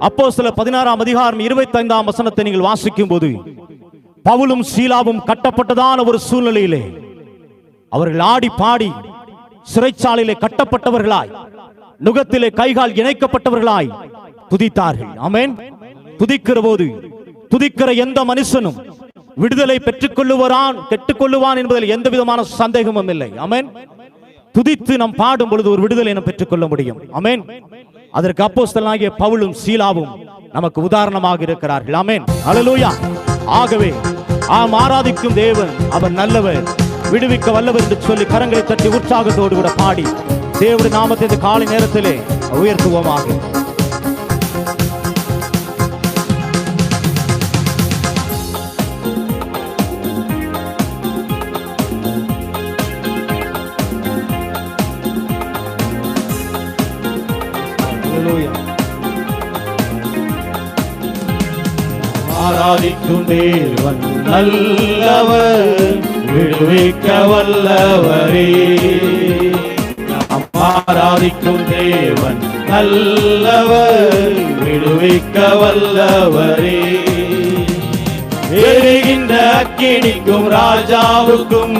அப்போ சில பதினாறாம் அதிகாரம் இருபத்தி ஐந்தாம் வசனத்தை நீங்கள் வாசிக்கும் போது பவுலும் சீலாவும் கட்டப்பட்டதான ஒரு சூழ்நிலையிலே அவர்கள் ஆடி பாடி சிறைச்சாலையிலே கட்டப்பட்டவர்களாய் நுகத்திலே கைகால் இணைக்கப்பட்டவர்களாய் துதித்தார்கள். ஆமென். துதிக்கிற போது துதிக்கிற எந்த மனுஷனும் விடுதலை பெற்றுக் கொள்ளுவரான் கெட்டுக் கொள்ளுவான் என்பதில் எந்த விதமான சந்தேகமும் இல்லை. அமேன் துதித்து நாம் பாடும் பொழுது ஒரு விடுதலை நாம் பெற்றுக்கொள்ள முடியும். அமேன் அதற்கு அப்போஸ்தலாகிய பவுலும் சீலாவும் நமக்கு உதாரணமாக இருக்கிறார்கள். ஆமென். அலலூயா ஆகவே ஆம் ஆராதிக்கும் தேவன் அவர் நல்லவர் விடுவிக்க வல்லவர் என்று சொல்லி கரங்களை தட்டி உற்சாகத்தோடு கூட பாடி தேவனுடைய நாமத்தை இந்த காலை நேரத்திலே உயர்த்துவோமாக. ஆராதிக்கும் தேவன் நல்லவர் விடுவிக்க வல்லவரே ஆராதிக்கும் தேவன் நல்லவர் விடுவிக்க வல்லவரே எரிகின்ற அக்கினிக்கும் ராஜாவுக்கும்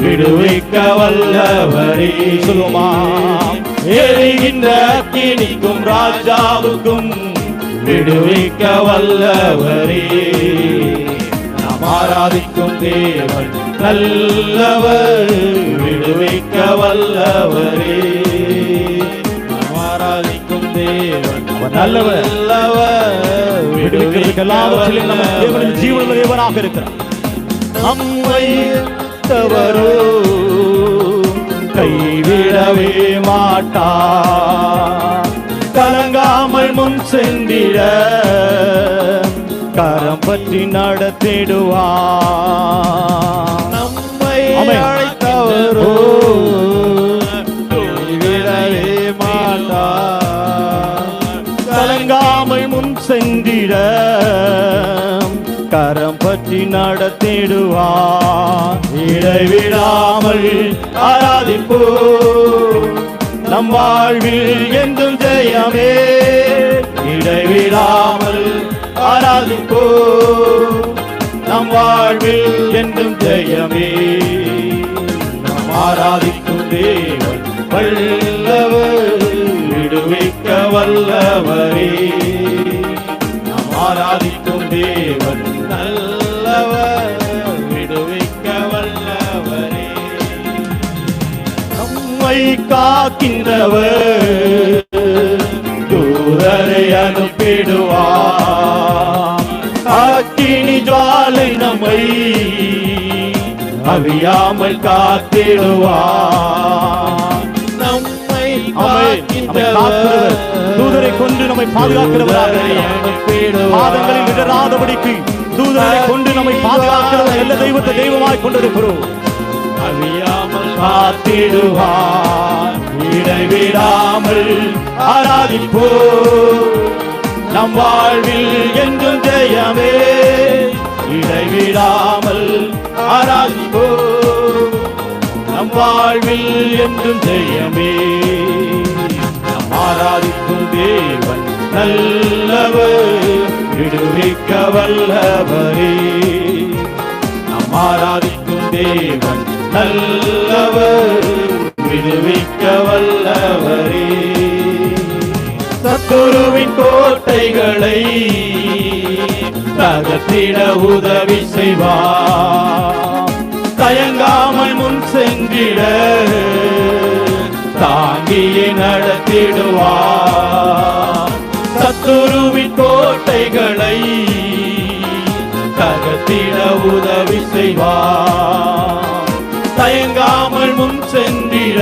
விடுவிக்க வல்லவரே சொல்லுவோமா? எரிகின்ற அக்கினிக்கும் ராஜாவுக்கும் விடுவிக்க வல்லவரே நாம் ஆராதிக்கும் தேவன் நல்லவர் விடுவிக்க வல்லவரே நாம் ஆராதிக்கும் தேவன் நல்லவர். நல்லவர் தேவனின் ஜீவனுள்ள தேவனாக இருக்கிறார். நம்மை தவறோ கைவிடவே மாட்டார். முன் சென்றிட கரம் பற்றி நடத்திடுவார் நம்மை. அழைத்தவரோ கைவிடவே மாட்டார் கலங்காமல் முன் சென்றிட கரம் பற்றி நடத்திடுவார் இடைவிடாமல் ஆராதிப்போ நம் வாழ்வில் என்றும் ஜெயமே. இடைவிடாமல் ஆராதிப்போ. நம் வாழ்வில் என்றும் ஜெயமே. நாம் ஆராதிக்கும் தேவன் வல்லவர் விடுவிக்க வல்லவரே. நாம் ஆராதிக்கும் தேவன் நல்லவர் விடுவிக்க வல்லவரே. நம்மை காக்கின்றவர் அனுப்பிடுவார் அக்கினி ஜுவாலை நம்மை அவியாமல் காத்திடுவார் நம்மை தூதரை கொண்டு நம்மை பாதுகாக்கிறவராக. பாதங்களில் இடராதபடிக்கு தூதரை கொண்டு நம்மை பாதுகாக்கிறவர். நல்ல தெய்வத்தை தெய்வமாய் கொண்டிருக்கிறோம் அறியாமல் காத்திடுவார். இடைவிடாமல் ஆராதிப்போ. நம் வாழ்வில் என்றும் ஜெயமே. இடைவிடாமல் ஆராதிப்போ. நம் வாழ்வில் என்றும் ஜெயமே. நம் ஆராதிக்கும் தேவன் நல்லவர் விடுவிக்க வல்லவரே. நம் ஆராதிக்கும் தேவன் நல்லவர் விடுவிக்க வல்லவரே. சத்துருவின் கோட்டைகளை தகத்திட உதவி செய்வார் தயங்காமல் முன் சென்றிட தாங்கியே நடத்திடுவார் சத்துருவின் கோட்டைகளை தகத்திட உதவி செய்வார் தயங்காமல் முன் சென்றிட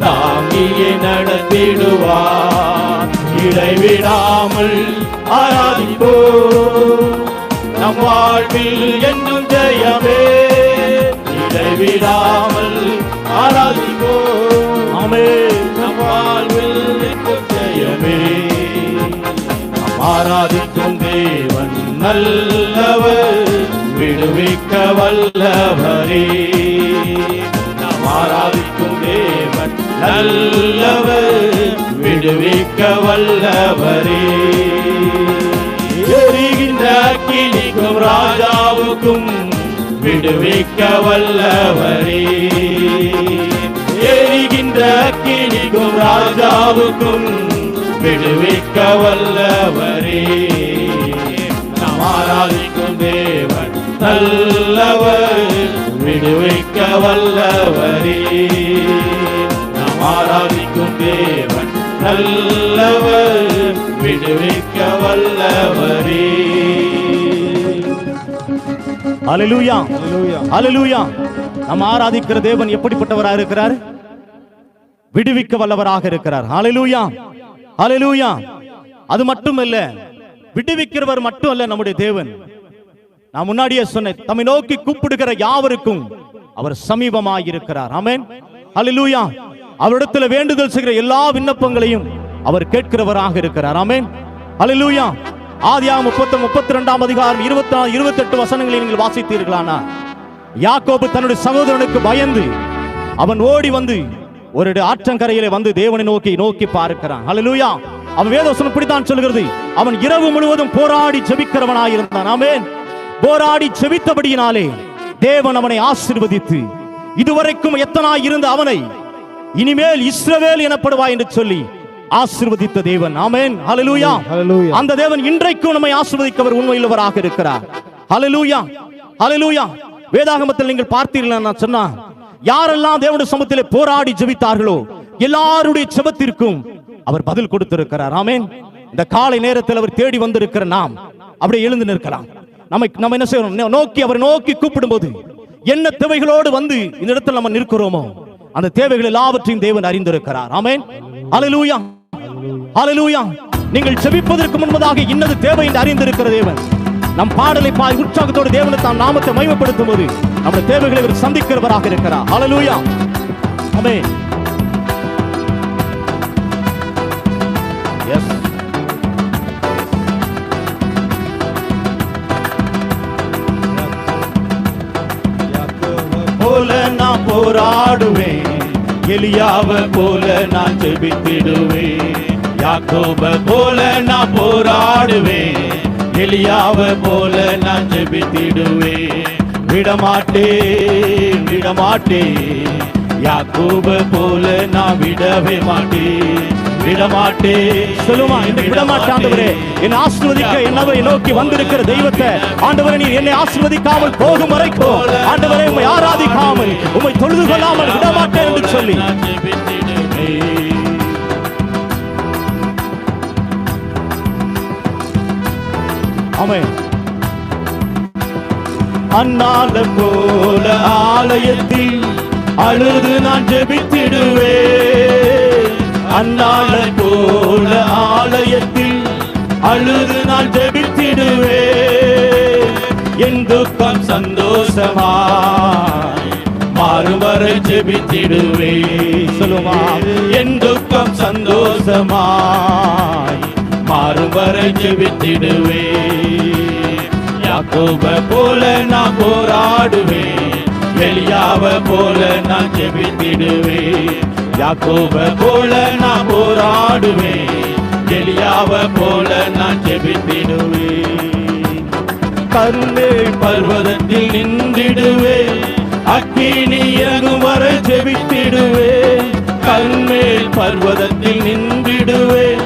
தாங்கியே நடத்திடுவார். இடைவிடாமல் ஆராதிப்போ. நம் வாழ்வில் என்றும் ஜெயமே இடைவிடாமல் ஆராதிப்போ. ஆமே நம் வாழ்வில் என்றும் ஜெயமே. ஆராதிக்கும் தேவன் நல்லவர். விடுவிக்க வல்லவரே நாம் ஆராதிக்கும் தேவன் நல்லவர் விடுவிக்க வல்லவரே எரிகின்ற கிளிக்கும் ராஜாவுக்கும் விடுவிக்க வல்லவரே எரிகின்ற கிளிக்கும் ராஜாவுக்கும் விடுவிக்க வல்லவரே நாம் ஆராதிக்கும் தேவன் நல்லவர் விடுவிக்க வல்லவரே. நாம் ஆராதிக்கும் தேவன் நல்லவர் விடுவிக்க வல்லவரே. அல்லேலூயா அல்லேலூயா நாம் ஆராதிக்கிற தேவன் எப்படிப்பட்டவராக இருக்கிறார்? விடுவிக்க வல்லவராக இருக்கிறார். அல்லேலூயா அல்லேலூயா அது மட்டுமல்ல விடுவிக்கிறவர் மட்டும் அல்ல நம்முடைய தேவன். நான் முன்னாடியே சொன்னேன் தம்மை நோக்கி கூப்பிடுகிற யாவருக்கும் அவர் சமீபமாய் இருக்கிறார் ஆமென். அலிலூயா அவரிடத்துல வேண்டுதல் செய்கிற எல்லா விண்ணப்பங்களையும் அவர் கேட்கிறவராக இருக்கிறார். ஆமென். அலிலூயா ஆதியா முப்பத்தி முப்பத்தி ரெண்டாம் அதிகாரம் இருபத்தி நாலு இருபத்தி எட்டு வசனங்களை நீங்கள் வாசித்தீர்களானா? யாக்கோபு தன்னுடைய சகோதரனுக்கு பயந்து அவன் ஓடி வந்து ஒரு ஆற்றங்கரையிலே வந்து தேவனை நோக்கி நோக்கி பார்க்கிறான். அல்லேலூயா அவன் வேதவசனம் இப்படித்தான் சொல்கிறது அவன் இரவு முழுவதும் போராடி ஜெபிக்கிறவனாயிருந்தான். ஆமென். போராடி ஜெபித்தபடியினாலே தேவன் அவனை ஆசீர்வதித்து இதுவரைக்கும் எத்தனாய் இருந்த அவனை இனிமேல் இஸ்ரவேல் எனப்படுவாய் என்று சொல்லி ஆசீர்வதித்த தேவன். ஆமென். ஹalleluya. அந்த தேவன் இன்றைக்கும் நம்மை ஆசீர்வதிக்கவர் உண்மையுள்ளவராக இருக்கிறார். ஹalleluya. ஹalleluya. வேதாகமத்தில் நீங்கள் பார்த்தீர்கள் நான் சொன்னா யாரெல்லாம் தேவனுடைய சமூகத்திலே போராடி ஜெபித்தார்களோ எல்லாருடைய ஜெபத்திற்கும் அவர் பதில் கொடுத்திருக்கிறார். ஆமென். இந்த காலை நேரத்தில் அவர் தேடி வந்திருக்கிற நாம் அப்படியே எழுந்து நிற்கலாம். நம்மை நம்ம என்ன செய்யணும்? நோக்கி அவரை நோக்கி கூப்பிடும்போது என்ன தேவைகளோடு வந்து இந்த இடத்தில் நம்ம நிற்கிறோமோ அந்த தேவைகள் எல்லாவற்றையும் தேவன் அறிந்திருக்கிறார். ஆமேன். அலலூயா அலலூயா நீங்கள் செவிப்பதற்கு முன்பதாக இன்னது தேவை என்று அறிந்திருக்கிற தேவன். நம் பாடலை பாய் உற்சாகத்தோடு தேவனை தாம் நாமத்தை மயமப்படுத்தும் போது நம்முடைய தேவைகளை அவர் சந்திக்கிறவராக இருக்கிறார். அலலூயா ஆமென் எஸ் நான் போராடுவேன். எலியாவ போல நான் ஜெபித்திடுவேன். யாக்கோப போல நான் போராடுவேன். எலியாவ போல நான் ஜெபித்திடுவேன். விடமாட்டேன் விடமாட்டேன். யாக்கோப போல நான் விடவே மாட்டேன். விடமாட்டேன் சொல்லுமா இந்த ஆண்டவரே. என்னை என்னவை நோக்கி வந்திருக்கிற தெய்வத்தை ஆண்டவரே என்னை ஆசீர்வதிக்காமல் போகும் வரைக்கும் ஆண்டவரே உம்மை ஆராதிக்காமல் உம்மை தொழுது கொள்ளாமல் விடமாட்டேன் என்று சொல்லி. நான் ஜெபித்திடுவேன் போல ஆலயத்தில் அழுது நான் ஜெபித்திடுவேன். அண்ணால போல ஆலயத்தில் அழுது நான் ஜெபித்திடுவே என் துக்கம் சந்தோஷமா மாறுவரை ஜெபித்திடுவே சொல்லுமா. என் துக்கம் சந்தோஷமாய் மாறுவரை ஜெபித்திடுவே யாக்கோப போல நான் போராடுவேன். எலியாவ போல நான் ஜெபித்திடுவேன். யாக்கோவ போல நான் போராடுவேன். எலியாவ போல நான் ஜெபித்திடுவேன். கருணை பர்வதத்தில் நின்றிடுவேன். அக்கினி இறங்கும் வரை ஜெபித்திடுவேன். கண்மேல் பர்வதத்தில் நின்றிடுவேன்.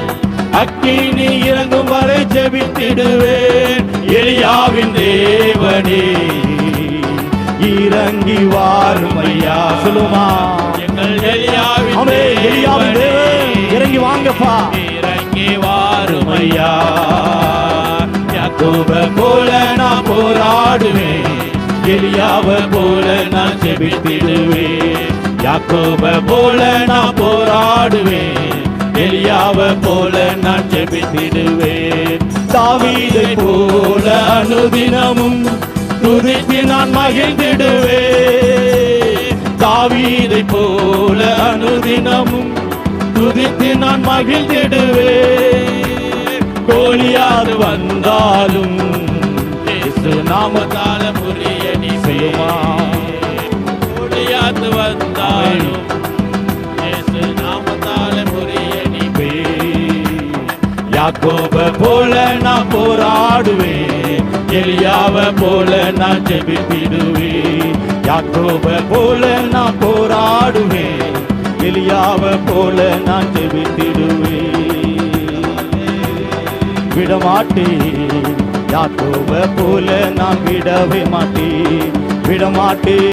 அக்கினி இறங்கும் வரை ஜெபித்திடுவேன். எளியாவின் தேவனே. இறங்கி வாரும் ஐயா சொல்லுமா. எங்கள் எலியாவின் ஆமே எலியாவின் தேவன். இறங்கி வாங்கப்பா. இறங்கி வாரும் ஐயா. யாக்கோப போல நான் போராடுவேன். எலியாவ போல நான் ஜெபித்திடுவேன் யாக்கோப போல நான் போராடுவேன். எலியாவ போல நான் ஜெபித்திடுவேன் தாவீதை போல அனுதினமும் துதித்து நான் மகிழ்ந்திடுவே தாவீதை போல அனுதினமும் துதித்து நான் மகிழ்ந்திடுவே கோலியாது வந்தாலும் நாமத்தால புரிய நீ செய்யுமா கோழியாது வந்தாலும் யாக்கோப போல நான் போராடுவேன். எலியாவ போல நான் ஜெபித்திடுவேன் யாக்கோப போல நான் போராடுவேன். எலியாவ போல நான் ஜெபித்திடுவேன். விடமாட்டேன். யாக்கோப போல நான் விடவே மாட்டேன். விடமாட்டேன்.